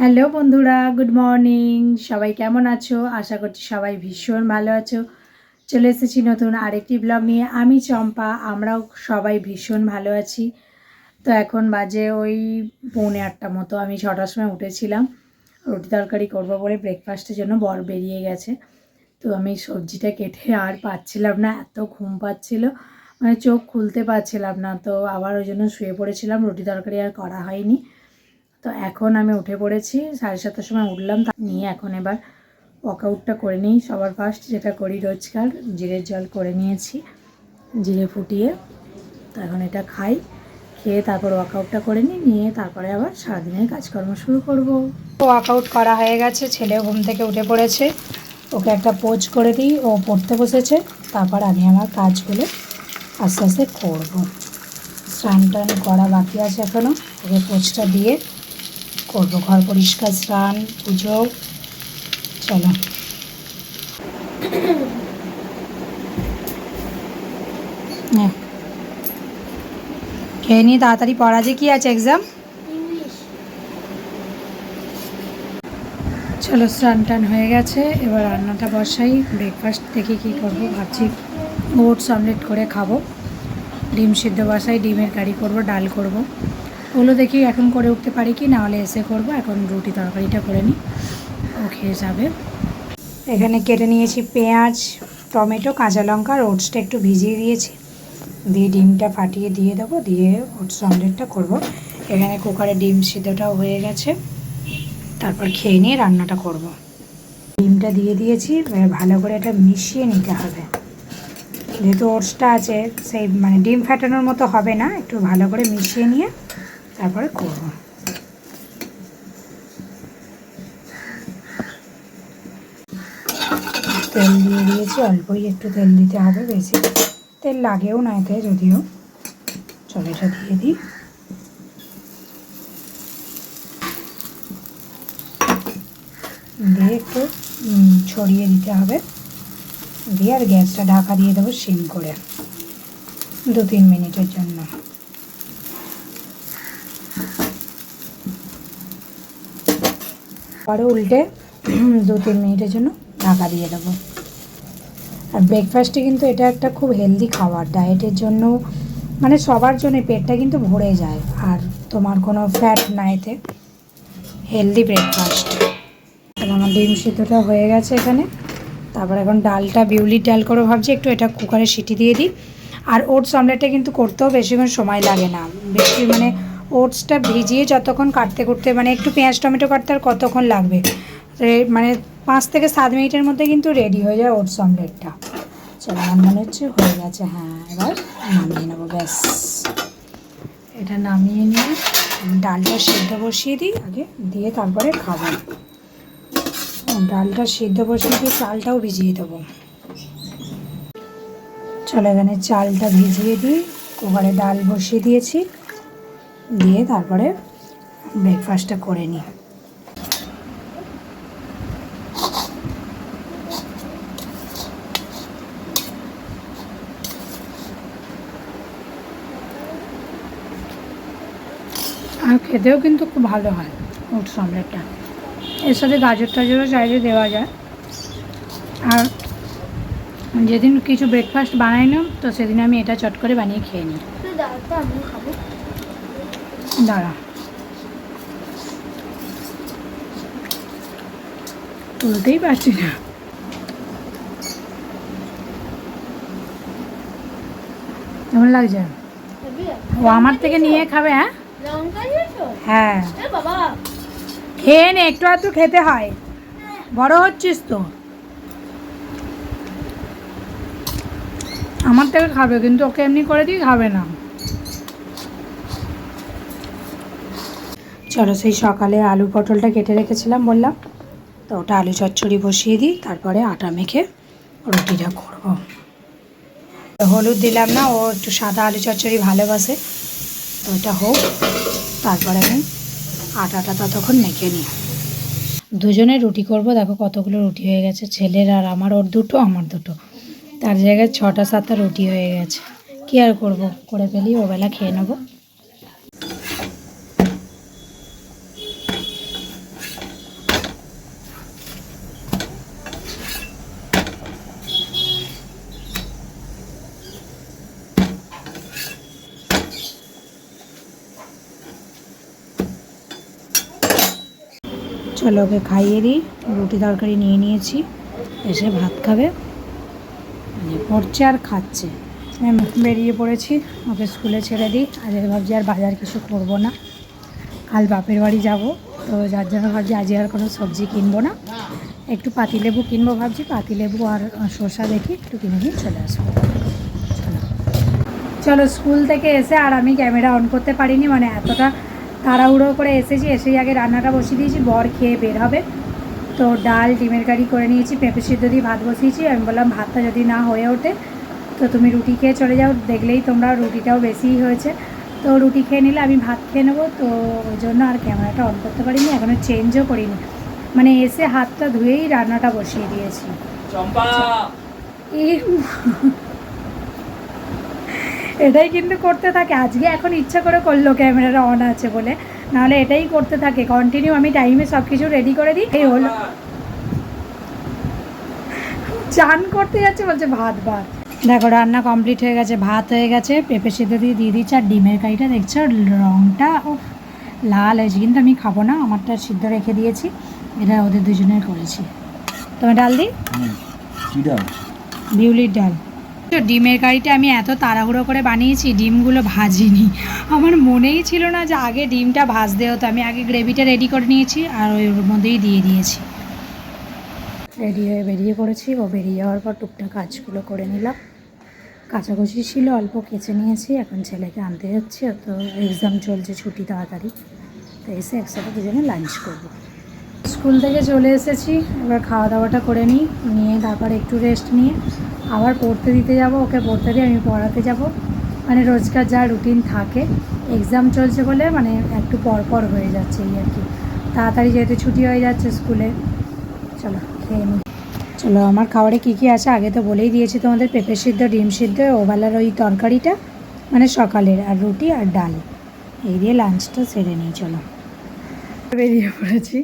Hello বন্ধুরা, good morning. সবাই কেমন আছো? আশা করছি সবাই ভীষণ ভালো আছো। চলে এসেছি নতুন আরেকটি ব্লগ নিয়ে। আমি চম্পা, আমরাও সবাই ভীষণ ভালো আছি। তো এখন বাজে ওই পৌনে আটটা মতো। আমি ছটার সময় উঠেছিলাম। রুটি তরকারি করব বলে ব্রেকফাস্টের জন্য বর বেরিয়ে গেছে। তো আমি সবজিটা কেটে আর পাচ্ছিলাম না, এত ঘুম পাচ্ছিল। মানে চোখ খুলতে পারছিলাম না। তো আবার ওই জন্য শুয়ে পড়েছিলাম। রুটি তরকারি আর করা হয়নি। তো এখন আমি উঠে পড়েছি, সাড়ে সাতটার সময় উঠলাম, তা নিয়ে এখন এবার ওয়াকআউটটা করে নিই। সবার ফার্স্ট যেটা করি রোজকার, জিরের জল করে নিয়েছি, জিরে ফুটিয়ে, তো এখন এটা খাই, খেয়ে তারপর ওয়াকআউটটা করে নিই, নিয়ে তারপরে আবার সারাদিনের কাজকর্ম শুরু করব। ওয়াকআউট করা হয়ে গেছে, ছেলে ঘুম থেকে উঠে পড়েছে, ওকে একটা পোজ করে দিই, ও পড়তে বসেছে, তারপর আমি আমার কাজগুলো আস্তে আস্তে করব। স্নান টান করা বাকি আছে এখনও ওকে পোজটা দিয়ে করব। ঘর পরিষ্কার স্নান পুজো। চলো। হ্যাঁ খেয়ে নিয়ে তাড়াতাড়ি পড়া যে কি আছে এক্সাম চলো স্নান টান হয়ে গেছে। এবার রান্নাটা বসাই। ব্রেকফাস্ট থেকে কি করব ভাবছি ওটস অমলেট করে খাব। ডিম সিদ্ধ বসাই ডিমের কারি করব ডাল করব। ওগুলো দেখি এখন করে উঠতে পারি কি, নাহলে এসে করব, এখন রুটি তরকারিটা করে নিই, ও খেয়ে যাবে। এখানে কেটে নিয়েছি পেঁয়াজ, টমেটো, কাঁচা লঙ্কা, আর ওটসটা একটু ভিজিয়ে দিয়েছি। দিয়ে ডিমটা ফাটিয়ে দিয়ে দেবো, দিয়ে ওটস অমলেটটা করব। এখানে কুকারে ডিম সিদ্ধটাও হয়ে গেছে। তারপর খেয়ে নিয়ে রান্নাটা করব। ডিমটা দিয়ে দিয়েছি ভালো করে এটা মিশিয়ে নিতে হবে। যেহেতু ওটসটা আছে, সেই মানে ডিম ফাটানোর মতো হবে না, একটু ভালো করে মিশিয়ে নিয়ে তারপরে করব। তেল দিয়ে দিয়েছি, অল্পই একটু তেল দিতে হবে বেশি। তেল লাগেও না এতে, যদিও। চলো এটা দিয়ে দিই। দিয়ে একটু ছড়িয়ে দিতে হবে। দিয়ে আর গ্যাসটা ঢাকা দিয়ে দেবো সিম করে। দু তিন মিনিটের জন্য। পরে উল্টে দু তিন মিনিটের জন্য ঢাকা দিয়ে দেবো। আর ব্রেকফাস্টে কিন্তু এটা একটা খুব হেলদি খাবার। ডায়েটের জন্য মানে সবার জন্য পেটটা কিন্তু ভরে যায়। আর তোমার কোনো ফ্যাট না এতে হেলদি ব্রেকফাস্ট আমার ডিম সিদ্ধটা হয়ে গেছে এখানে। তারপর এখন ডালটা, বিউলির ডাল করে ভাবছি, একটু এটা কুকারে সিটি দিয়ে দিই। আর ওটস অমলেটটা কিন্তু করতেও বেশিক্ষণ সময় লাগে না। বেশি মানে ওটসটা ভিজিয়ে যতক্ষণ কাটতে করতে মানে একটু পেঁয়াজ, টমেটো কাটতে আর কতক্ষণ লাগবে? মানে পাঁচ থেকে সাত মিনিটের মধ্যে কিন্তু রেডি হয়ে যায় ওটস অমলেটটা চলো, আমার মনে হচ্ছে হয়ে গেছে। হ্যাঁ এবার নামিয়ে নেব, ব্যাস। এটা নামিয়ে নিয়ে ডালটা সিদ্ধ বসিয়ে দিই, আগে দিয়ে তারপরে খাব। ডালটা সিদ্ধ বসিয়ে দিয়ে চালটাও ভিজিয়ে দেবো। চলো, এখানে চালটা ভিজিয়ে দিই। কুকারে ডাল বসিয়ে দিয়েছি। দিয়ে তারপরে ব্রেকফাস্টটা করে নিই। আর খেতেও কিন্তু খুব ভালো হয় ওটস অমলেটটা। এর সাথে গাজর টাজরও চাইলে দেওয়া যায়। আর যেদিন কিছু ব্রেকফাস্ট বানাই না তো সেদিন আমি এটা চট করে বানিয়ে খেয়ে নিই। দাঁড়া। তুলতেই পারছি না। কেমন লাগছে? ও আমার থেকে নিয়ে খাবে হ্যাঁ? হ্যাঁ। খেয়ে নে একটু একটু খেতে হয়। বড় হচ্ছিস তো। আমার থেকে খাবে কিন্তু ওকে এমনি করে দিই খাবে না। চলো সেই সকালে আলু পটলটা কেটে রেখেছিলাম, বললাম। তো ওটা আলু চচ্চড়ি বসিয়ে দিই, তারপরে আটা মেখে রুটিটা করব। হলুদ দিলাম না, ও একটু সাদা আলু চচ্চড়ি ভালোবাসে। তো ওটা হোক, তারপরে আমি আটাটা ততক্ষণ মেখে নিই। দুজনে রুটি করব, দেখো কতগুলো রুটি হয়ে গেছে, ছেলের আর আমার, ওর দুটো, আমার দুটো। তার জায়গায় ছটা, সাতটা রুটি হয়ে গেছে। কি আর করব? করে ফেলি, ওবেলা খেয়ে নেব। চলো ওকে খাইয়ে দিই, রুটি তরকারি নিয়ে নিয়েছি, এসে ভাত খাবে। পড়ছে আর খাচ্ছে। বেরিয়ে পড়েছি, ওকে স্কুলে ছেড়ে দিই। আজকে ভাবছি আর বাজার কিছু করব না। কাল বাপের বাড়ি যাব, তো যার জন্য ভাবছি আজকে আর কোনো সবজি কিনবো না। একটু পাতিলেবু কিনবো ভাবছি, পাতিলেবু আর শসা দেখি, একটু কিনে নিয়ে চলে আসব। চলো, স্কুল থেকে এসে আর আমি ক্যামেরা অন করতে পারিনি মানে এতটা তাড়াহুড়ো করে এসেছি এসেই আগে রান্নাটা বসিয়ে দিয়েছি বর খেয়ে বের হবে। তো ডাল ডিমের কারি করে নিয়েছি পেঁপে সিদ্ধ দিয়ে ভাত বসিয়েছি আমি বললাম ভাতটা যদি না হয়ে ওঠে তো তুমি রুটি খেয়ে চলে যাও দেখলেই তোমরা রুটিটাও বেশিই হয়েছে। তো রুটি খেয়ে নিলে আমি ভাত খেয়ে নেব তো ওই জন্য আর ক্যামেরাটা অন করতে পারিনি এখনও চেঞ্জও করিনি। মানে এসে হাতটা ধুয়েই রান্নাটা বসিয়ে দিয়েছি। চম্পা! এটাই কিন্তু করতে থাকে। আজকে এখন ইচ্ছা করে করল ক্যামেরাটা অন আছে বলে। নাহলে এটাই করতে থাকে। কন্টিনিউ আমি টাইমে সব কিছু রেডি করে দিই। এই হলো। চান করতে যাচ্ছে বলছে ভাত ভাত। দেখো রান্না কমপ্লিট হয়ে গেছে ভাত হয়ে গেছে। পেঁপে সিদ্ধ দিয়ে দিয়ে দিচ্ছে। আর ডিমের কারিটা দেখছ? রঙটা ও লাল হয়েছে। কিন্তু আমি খাব না আমারটা সিদ্ধ রেখে দিয়েছি। এটা ওদের দুজনের করেছি। তোমার ডাল দিই বিউলির ডাল। তো ডিমের কারিটা আমি এত তাড়াহুড়ো করে বানিয়েছি, ডিমগুলো ভাজিনি। আমার মনেই ছিল না যে আগে ডিমটা ভাজতে হতো। আমি আগে গ্রেভিটা রেডি করে নিয়েছি আর ওর মধ্যেই দিয়ে দিয়েছি। রেডি হয়ে বেরিয়ে পড়েছি। ও বেরিয়ে যাওয়ার পর টুকটাক কাজগুলো করে নিলাম। কাচাকুচি ছিল, অল্প কেচে নিয়েছি। এখন ছেলেকে আনতে যাচ্ছি। তো এক্সাম চলছে ছুটি তাড়াতাড়ি। তো এসে একসাথে দুজনে লাঞ্চ করব। স্কুল থেকে চলে এসেছি, এবার খাওয়া দাওয়াটা করে নিই, নিয়ে তারপর একটু রেস্ট নিয়ে আবার পড়তে দিতে যাব, ওকে পড়তে দিয়ে আমি পড়াতে যাব। মানে রোজকার যা রুটিন থাকে এক্সাম চলছে বলে মানে একটু পর পর হয়ে যাচ্ছে এই আর কি। তাড়াতাড়ি যেহেতু ছুটি হয়ে যাচ্ছে স্কুলে, চলো খেয়ে নিই। চলো, আমার খাবারে কী কী আছে আগে তো বলেই দিয়েছি তোমাদের, পেঁপে সিদ্ধ, ডিম সিদ্ধ, ওবেলার ওই তরকারিটা মানে সকালের, আর রুটি আর ডাল। এই দিয়ে লাঞ্চটা সেরে নিই, চলো। বেরিয়ে পড়েছি।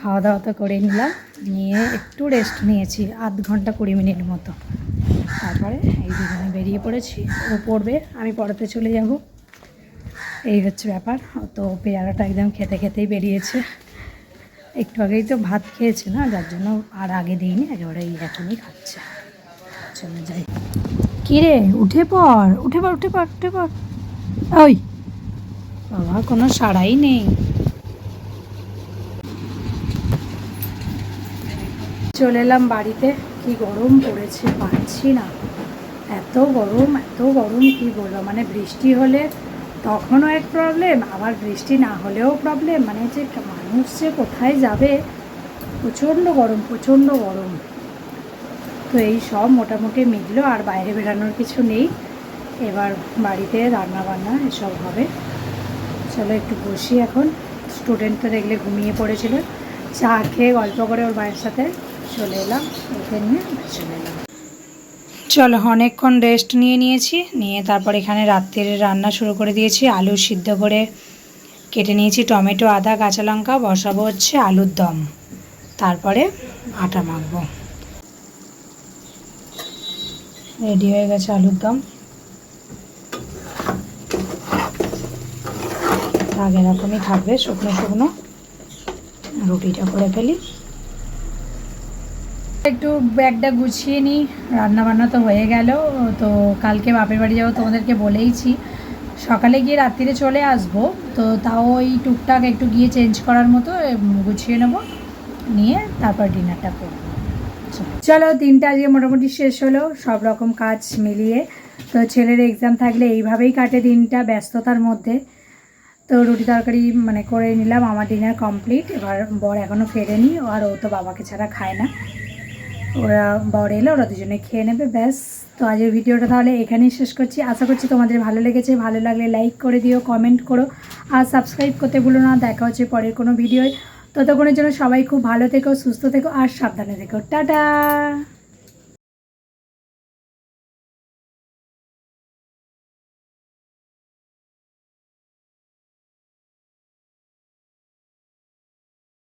খাওয়া দাওয়া তো করে নিলাম, নিয়ে একটু রেস্ট নিয়েছি, আধ ঘণ্টা কুড়ি মিনিট মতো। তারপরে এই দুজনে বেরিয়ে পড়েছি, ও পড়বে, আমি পড়াতে চলে যাব। এই হচ্ছে ব্যাপার, তো পেয়ারাটা একদম খেতে খেতেই বেরিয়েছে। একটু আগেই তো ভাত খেয়েছে না, যার জন্য আর আগে দিইনি, একেবারে এই এখনই খাচ্ছে। চলে যাই। কিরে, উঠে পড় উঠে পড় উঠে পড় উঠে পড়। ওই, বাবা, কোনো সাড়াই নেই। চলে এলাম বাড়িতে। কি গরম পড়েছে পাচ্ছি না। এত গরম এত গরম, কি বলব? মানে বৃষ্টি হলে তখনও এক প্রবলেম আবার বৃষ্টি না হলেও প্রবলেম মানে যে মানুষ যে কোথায় যাবে? প্রচণ্ড গরম প্রচণ্ড গরম। তো এই সব মোটামুটি মিটলো, আর বাইরে বেরানোর কিছু নেই। এবার বাড়িতে রান্না বান্না এসব হবে। চলো একটু বসি এখন। স্টুডেন্টটা দেখলে ঘুমিয়ে পড়েছিল। চা খেয়ে গল্প করে ওর মায়ের সাথে। চলে এলাম, ওকে চলে এলাম। চলো, অনেকক্ষণ রেস্ট নিয়ে নিয়েছি, নিয়ে তারপর এখানে রাত্রের রান্না শুরু করে দিয়েছি। আলু সিদ্ধ করে কেটে নিয়েছি, টমেটো, আদা, কাঁচা লঙ্কা, বসাবো হচ্ছে আলুর দম। তারপরে আটা মাখবো। রেডি হয়ে গেছে আলুর দম। রাগ এরকমই থাকবে শুকনো শুকনো রুটিটা করে ফেলি। একটু ব্যাগটা গুছিয়ে নিই। রান্না বান্না তো হয়ে গেল, তো কালকে বাপের বাড়ি যাব তোমাদেরকে বলেইছি। সকালে গিয়ে রাত্রিরে চলে আসব, তো তাও ওই টুকটাক একটু গিয়ে চেঞ্জ করার মতো গুছিয়ে নেব, নিয়ে তারপর ডিনারটা করব। চলো, দিনটা আজকে মোটামুটি শেষ হলো, সব রকম কাজ মিলিয়ে। তো ছেলের এক্সাম থাকলে এইভাবেই কাটে দিনটা ব্যস্ততার মধ্যে। তো রুটি তরকারি মানে করে নিলাম, আমার ডিনার কমপ্লিট এবার বর এখনও ফেরেনি, আর ও তো বাবাকে ছাড়া খায় না। ওরা বর এলে ওরা দুজনে খেয়ে নেবে, ব্যাস। তো আজের ভিডিওটা তাহলে এখানেই শেষ করছি। আশা করছি তোমাদের ভালো লেগেছে। ভালো লাগলে লাইক করে দিও কমেন্ট করো, আর সাবস্ক্রাইব করতে ভুলো না। দেখা হচ্ছে পরের কোনো ভিডিওয়। ততক্ষণের জন্য সবাই খুব ভালো থেকো, সুস্থ থেকো, আর সাবধানে থেকো। টাটা!